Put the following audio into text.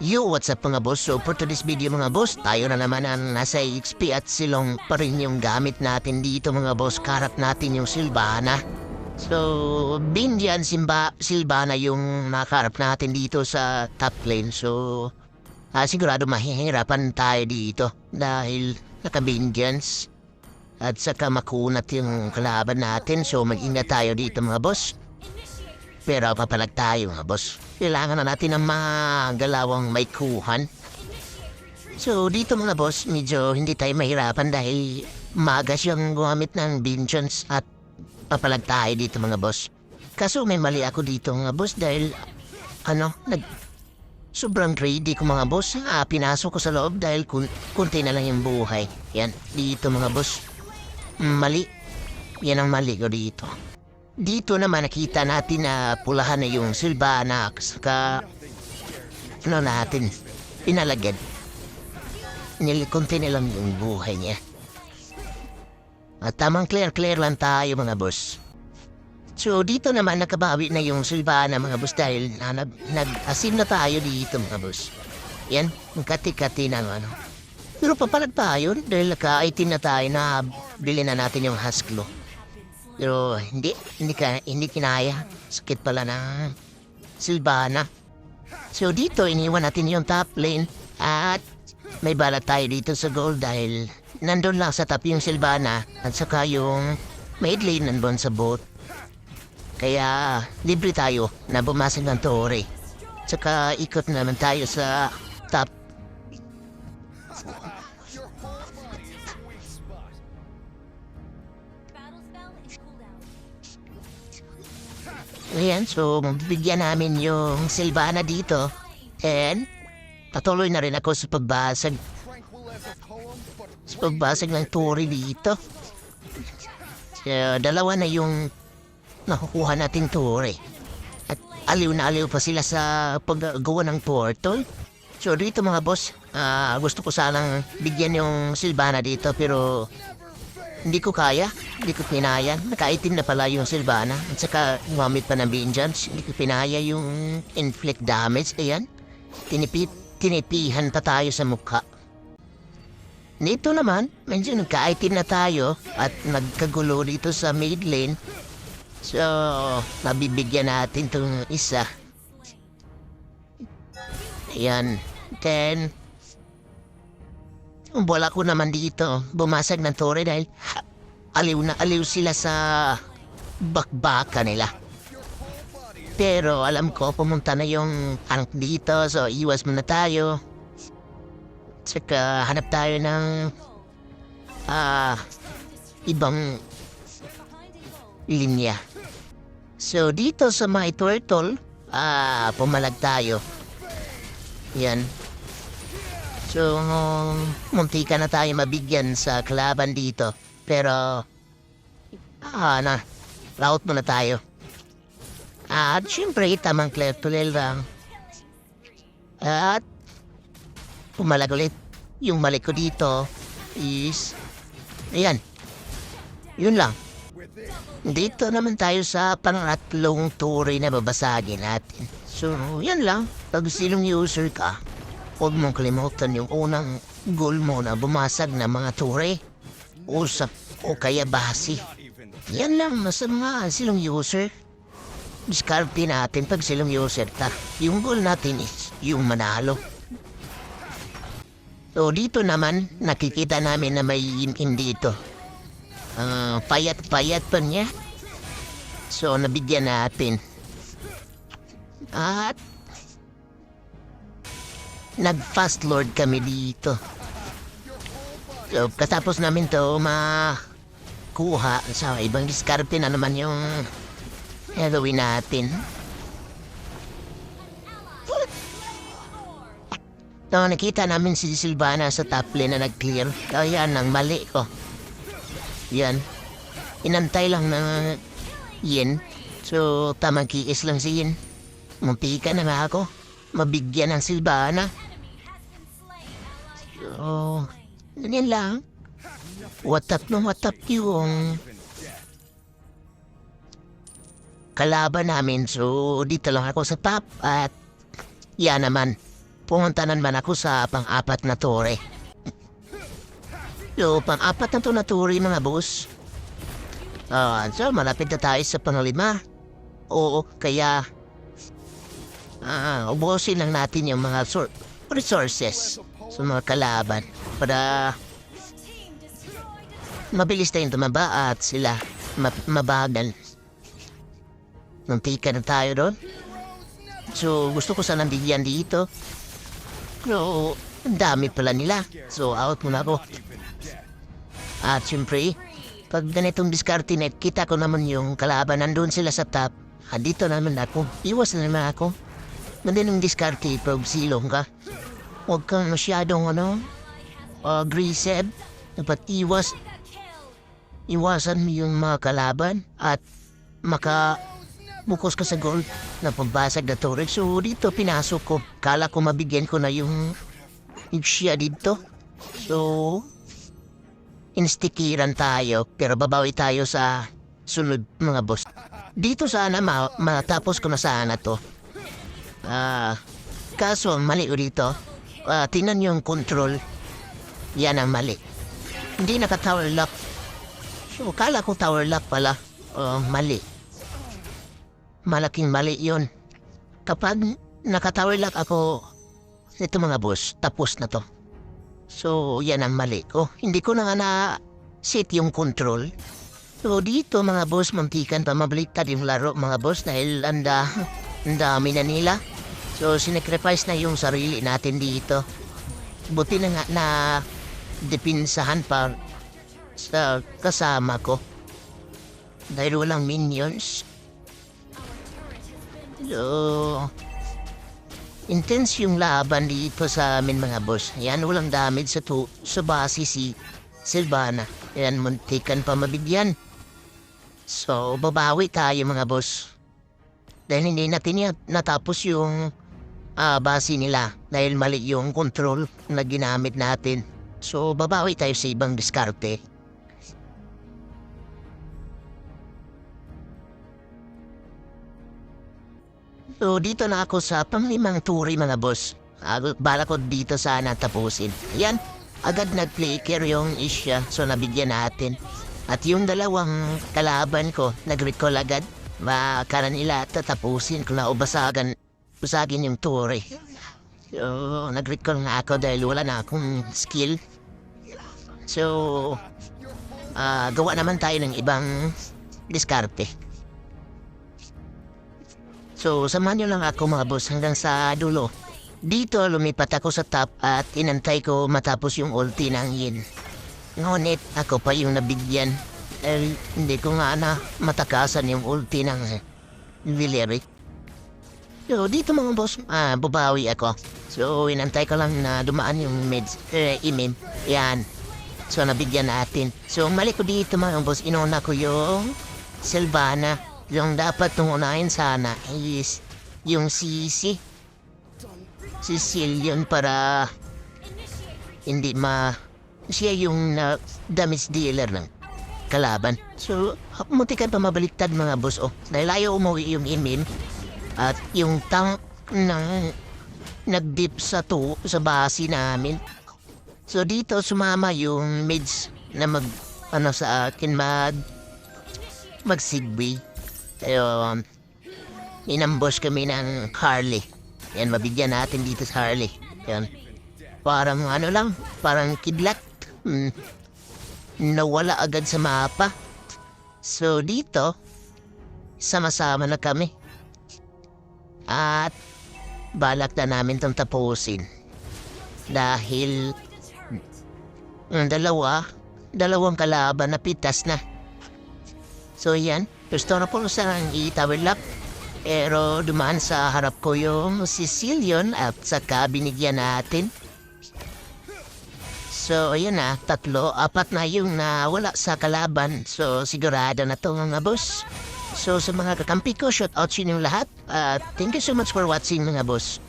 Yo, what's up mga boss? So for today's video mga boss, tayo na naman ang nasa XP at silong pa rin yung gamit natin dito mga boss. Karap natin yung Silvana. So, Bindian Simba, Silvana yung nakarap natin dito sa top lane. So, ah, sigurado mahihirapan tayo dito dahil naka-Bindians. At saka makunat yung kalaban natin. So, mag-ingat tayo dito mga boss. Pero papalag tayo mga boss. Kailangan na natin ng mga galawang may kuhan. So dito mga boss, medyo hindi tayo mahirapan dahil magas yung gumamit ng Binchons at papalag tayo dito mga boss. Kaso may mali ako dito mga boss dahil ano, nag sobrang greedy ko mga boss. Ah, pinasok ko sa loob dahil kun kunti na lang yung buhay. Yan, dito mga boss. Mali. Yan ang mali ko dito. Dito naman nakita natin na pulahan na yung Silvana saka ano natin, pinalagyan. Nilikunti na lang yung buhay niya. At tamang clear-clear lang tayo mga boss. So dito naman nakabawi na yung Silvana mga boss dahil na, nag, nag-asim na tayo dito mga boss. Yan, kati-kati na ano. Pero papalag tayo dahil naka-18 na tayo na bili na natin yung Hasklo. Pero hindi, hindi, ka, hindi kinaya. Sakit pala na Silvana. So dito, iniwan natin yung top lane. At may balat tayo dito sa goal dahil nandun lang sa top yung Silvana. At saka yung mid lane nandun sa boat. Kaya libre tayo na bumasag ng tore. Tsaka ikot naman tayo sa Ayan, so bigyan namin yung Silvana dito. And patuloy na rin ako sa pagbasag. Sa pagbasag ng turi dito. So, dalawa na yung nakukuha nating turi. At aliw na aliw pa sila sa paggawa ng portal. So dito mga boss, ah, gusto ko sanang bigyan yung Silvana dito pero hindi ko kaya. Hindi ko pinaya. Nakaitim na pala yung Silvana. At saka gumamit pa ng Vengeance. Hindi ko pinaya yung inflict damage. Ayan. Tinipit, tinipihan pa tayo sa mukha. Dito naman, medyo nagka-item na tayo at nagkagulo dito sa mid lane. So, nabibigyan natin itong isa. Ayan. Then, bola ko naman dito, bumasag ng tore dahil aliw na aliw sila sa bakbaka nila. Pero alam ko, pumunta na yung tank dito, so iwas muna tayo. Tsaka hanap tayo ng ah ibang linya. So dito sa my turtle, ah pumalag tayo. Yan. So, munti ka na tayo mabigyan sa kalaban dito. Pero, ah, na, route muna tayo. At syempre, tamang clear to lel lang. At, pumalag ulit. Yung mali ko dito is, ayan. Yun lang. Dito naman tayo sa pangatlong turi na babasagin natin. So, yan lang. Pag silong user ka, huwag mong kalimutan yung unang goal mo na bumasag na mga turi. Usap o kaya basi. Yan lang, nasa mga silong user. Diskarte natin pag silong user ta. Yung goal natin is yung manalo. So dito naman, nakikita namin na may in dito. Ah, payat-payat pa niya. So nabigyan natin. At nag-fast lord kami dito. So, katapos namin to makuha sa ibang diskarte na naman yung gagawin natin. So, nakita namin si Silvana sa top lane na nag-clear. Kaya ang mali ko. Yan. Inantay lang ng Yin. So, tamang kiis lang si Yin. Munti ka na nga ako. Mabigyan ng Silvana. So, ganyan lang. Watap na watap yung kalaban namin. So, dito lang ako sa top at yan naman. pumunta naman ako sa pang-apat na tore. So, pang-apat na to na tore mga boss. Ah, so malapit na tayo sa panglima. Oo, kaya ah, ubusin lang natin yung mga resources sa mga kalaban para mabilis tayong tumaba at sila ma- mabagal. Muntika na tayo doon. So, gusto ko sanang bigyan dito. Pero, ang dami pala nila. So, out muna ako. At syempre, pag ganitong diskarte net, kita ko naman yung kalaban nandun sila sa top. At dito naman ako. Iwas na naman ako. Ganun yung diskarte, pag silong ka. Huwag kang masyadong ano, aggressive. Dapat iwas. Iwasan mo yung mga kalaban at maka bukos ka sa goal na pambasag na turret. So dito pinasok ko. Kala ko mabigyan ko na yung siya dito. So instikiran tayo pero babawi tayo sa sunod mga boss. Dito sana ma matapos ko na sana to. Ah, kaso mali ko dito. Ah, tingnan yung control. Yan ang mali. Hindi naka-tower lock. So, kala ko tower lock pala. Oh, mali. Malaking mali yun. Kapag naka-tower lock ako, ito mga boss, tapos na to. So, yan ang mali ko. Hindi ko na nga na-set yung control. So, dito mga boss, muntikan pa mabaliktad yung laro mga boss dahil anda, ang dami na nila. So, sinecrifice na yung sarili natin dito. Buti na nga na depinsahan pa sa kasama ko. Dahil walang minions. So, intense yung laban dito sa amin mga boss. Yan, walang damage sa, tu sa base si Silvana. Yan, muntikan pa mabigyan. So, babawi tayo mga boss. Dahil hindi natin natapos yung ah, base nila. Dahil mali yung control na ginamit natin. So, babawi tayo sa ibang diskarte. So, dito na ako sa panglimang turi mga boss. Bala ko dito sana tapusin. Yan, agad nag-play yung isya. So, nabigyan natin. At yung dalawang kalaban ko, nag-recall agad. Baka nila tatapusin ko na ubasagan, basagin yung turi. So, nag-recall nga ako dahil wala na akong skill. So, ah, gawa naman tayo ng ibang diskarte. So, samahan nyo lang ako mga boss hanggang sa dulo. Dito, lumipat ako sa top at inantay ko matapos yung ulti ng yin. Ngunit, ako pa yung nabigyan. Eh, hindi ko nga na matakasan yung ulti ng eh, Villery. So, dito mga boss, ah, babawi ako. So, inantay ko lang na dumaan yung meds, eh, imim. Yan. So, nabigyan natin. So, mali ko dito mga boss, inuna ko yung Silvana. Yung dapat nung sana is yung sisi. Sicilian para hindi ma... Siya yung na damage dealer ng kalaban. So, munti ka pa mabaliktad mga boss. Oh, dahil ayaw umuwi yung imin. At yung tank ng nag-dip sa to sa base namin. So dito sumama yung mids na mag ano sa akin mag mag-sigway. Ayun. Inambush kami ng Harley. Yan, mabigyan natin dito sa Harley. Yan. Parang ano lang, parang kidlat. Hmm. Nawala agad sa mapa. So dito, sama-sama na kami. At balak na namin itong tapusin. Dahil ang dalawa, dalawang kalaban na pitas na. So yan, gusto na po sa lock. Pero dumaan sa harap ko yung Sicilian at saka binigyan natin. So ayan na, tatlo, apat na yung nawala sa kalaban. So sigurado na to mga boss. So sa mga kakampi ko, shout out sa inyong lahat. At thank you so much for watching mga boss.